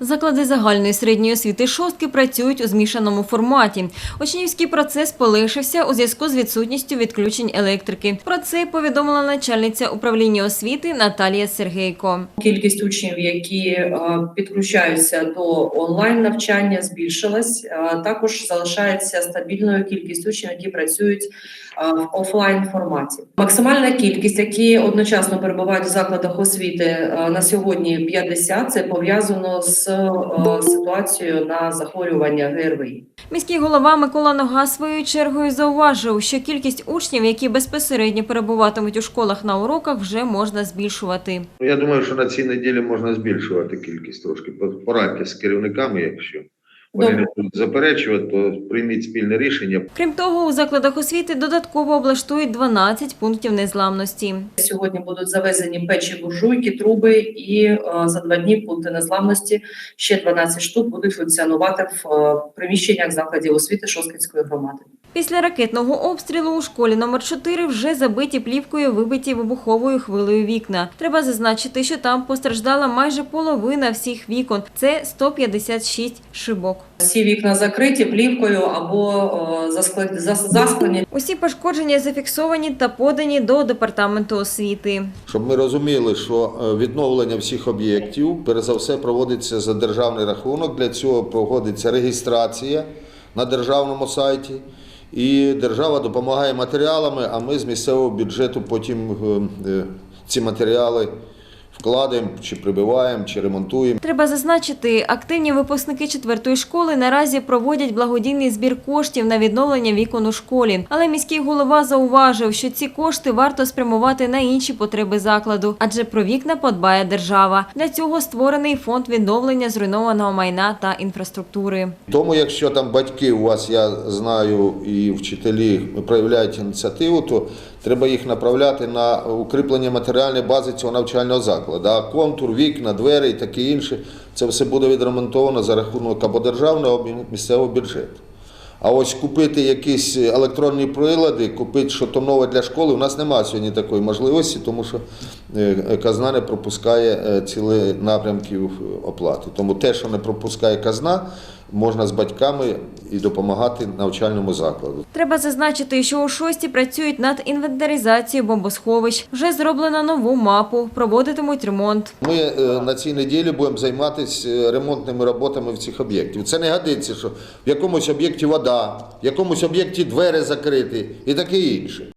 Заклади загальної середньої освіти шостки працюють у змішаному форматі. Учнівський процес полегшився у зв'язку з відсутністю відключень електрики. Про це повідомила начальниця управління освіти Наталія Сергейко. Кількість учнів, які е, підключаються до онлайн навчання, збільшилась. Е, Також залишається стабільною кількість учнів, які працюють е, в офлайн форматі. Максимальна кількість, які одночасно перебувають в закладах освіти на сьогодні 50, Це пов'язано з е, ситуацією на захворювання ГРВІ. Міський голова Микола Нога своєю чергою зауважив, що кількість учнів, які безпосередньо перебуватимуть у школах на уроках, вже можна збільшувати. Я думаю, що на цій неділі можна збільшувати кількість трошки. По- Порадьте з керівниками, якщо вони Добре. не будуть заперечувати, то прийміть спільне рішення. Крім того, у закладах освіти додатково облаштують 12 пунктів незламності. Сьогодні будуть завезені печі, буржуйки, труби, і е, за два дні пункти незламності ще 12 штук будуть функціонувати в е, приміщеннях закладів освіти Шосткинської громади. Після ракетного обстрілу у школі номер 4 вже забиті плівкою вибиті вибуховою хвилею вікна. Треба зазначити, що там постраждала майже половина всіх вікон. Це 156 шибок. Всі вікна закриті плівкою або засклені. Усі пошкодження зафіксовані та подані до департаменту освіти. Щоб ми розуміли, що е, відновлення всіх об'єктів, перш за все, проводиться за державний рахунок. Для цього проводиться реєстрація на державному сайті. І держава допомагає матеріалами, а ми з місцевого бюджету потім е, е, ці матеріали вкладаємо, чи прибиваємо, чи ремонтуємо. Треба зазначити, активні випускники четвертої школи наразі проводять благодійний збір коштів на відновлення вікон у школі. Але міський голова зауважив, що ці кошти варто спрямувати на інші потреби закладу, адже про вікна подбає держава. Для цього створений фонд відновлення зруйнованого майна та інфраструктури. Тому, якщо там батьки у вас, я знаю, і вчителі проявляють ініціативу, то треба їх направляти на укріплення матеріальної бази цього навчального закладу. А контур, вікна, двері і таке інше, це все буде відремонтовано за рахунок або державного, або місцевого бюджету. А ось купити якісь електронні прилади, купити щось нове для школи, у нас немає сьогодні такої можливості, тому що казна не пропускає е, цілі напрямків оплати. Тому те, що не пропускає казна, можна з батьками і допомагати навчальному закладу. Треба зазначити, що у шості працюють над інвентаризацією бомбосховищ. Вже зроблено нову мапу, проводитимуть ремонт. Ми е, на цій неділі будемо займатися е, ремонтними роботами в цих об'єктів. Це не годиться, що в якомусь об'єкті вода, в якомусь об'єкті двері закриті і таке інше.